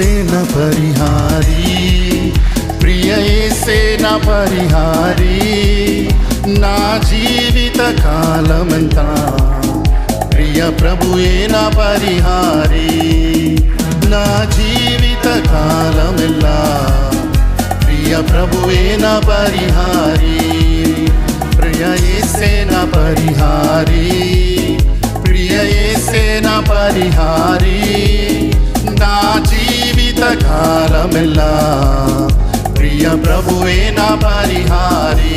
సేన పరిహారి. ప్రియ సేన పరిహారి. నా జీవిత కాలమంతా ప్రియ ప్రభువే నా పరిహారి. నా జీవిత కాలమెల్లా ప్రియ ప్రభువే నా పరిహారి. ప్రియ ఏసే నా పరిహారి. ప్రియ ఏసే నా కాలమెల్లా ప్రియ ప్రభువే నా పరిహారి.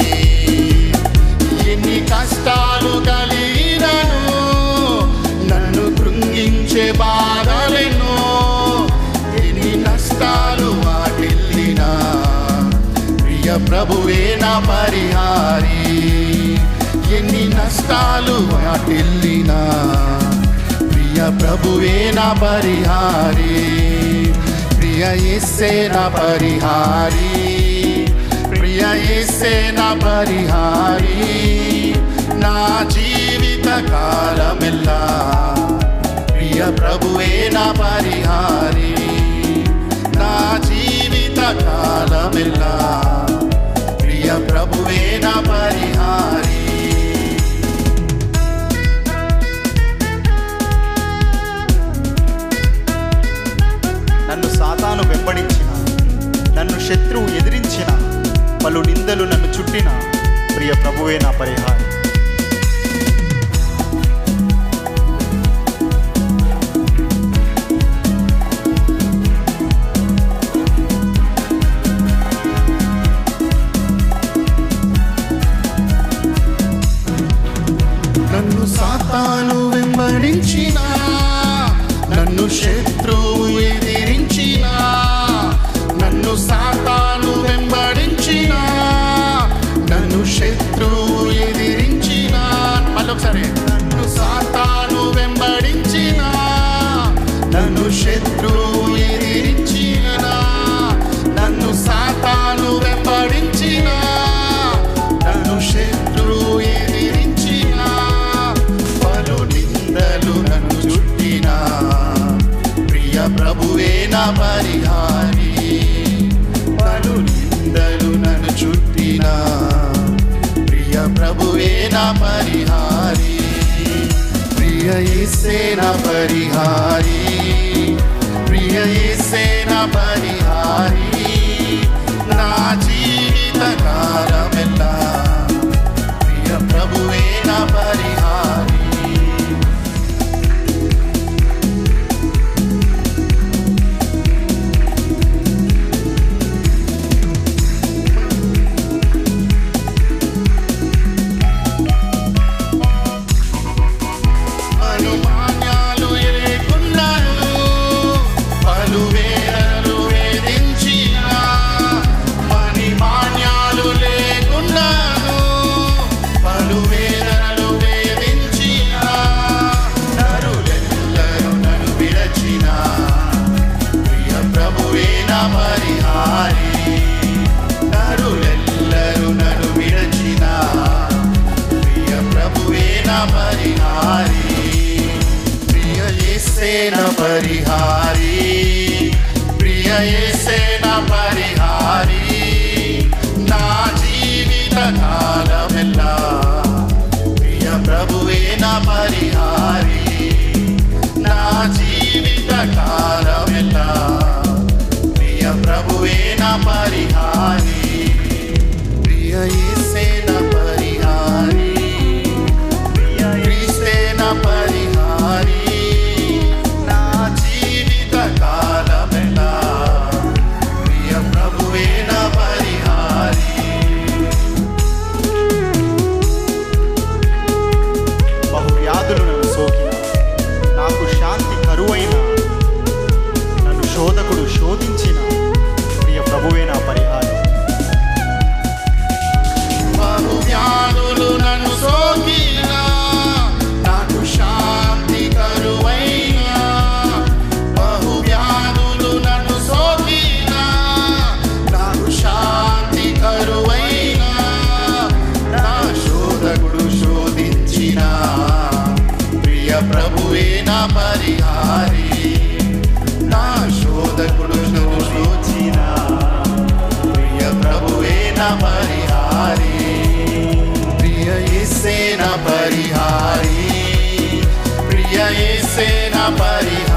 ఎన్ని కష్టాలు కలిగినను నన్ను కృంగించే బాధలెన్నో. ఎన్ని నష్టాలు వాటిల్లినా ప్రియ ప్రభువే నా పరిహారి. ఎన్ని నష్టాలు వాటిల్లినా ప్రియ ప్రభువే నా పరిహారి. ప్రియ ఎస్సే పరిహారి. ప్రియ ఎస్సే పరిహారి. నా జీవిత కాలమెల్లా. ప్రియ ప్రభువే నా పరిహారి. నా జీవిత కాలమెల్లా. ఎదిరించిన పలు నిందలు నన్ను చుట్టిన ప్రియ ప్రభువే నా పరిహారం. నన్ను సాతాను వెంబడించినా నన్ను శత్రువు ఎదిరించినా పరిహారి. పలు నిందలు నన్ను చుట్టిన. ప్రియ ప్రభువే నా పరిహారి. ప్రియ యేసే నా పరిహారి. ప్రియ యేసే నా పరిహారి. నా పరిహారి ప్రియ ప్రభువే నా పరిహారి నా జీవిత కాలమెల్లా ప్రియ ప్రభువే పరిహారి. నా జీవిత కాలమెల్లా. ప్రభువే నా పరిహారి నా శోధకుడు నన్ను ప్రియ ప్రభువే నా పరిహారి ప్రియ యేసే నా పరిహారి. ప్రియ యేసే నా పరిహారి.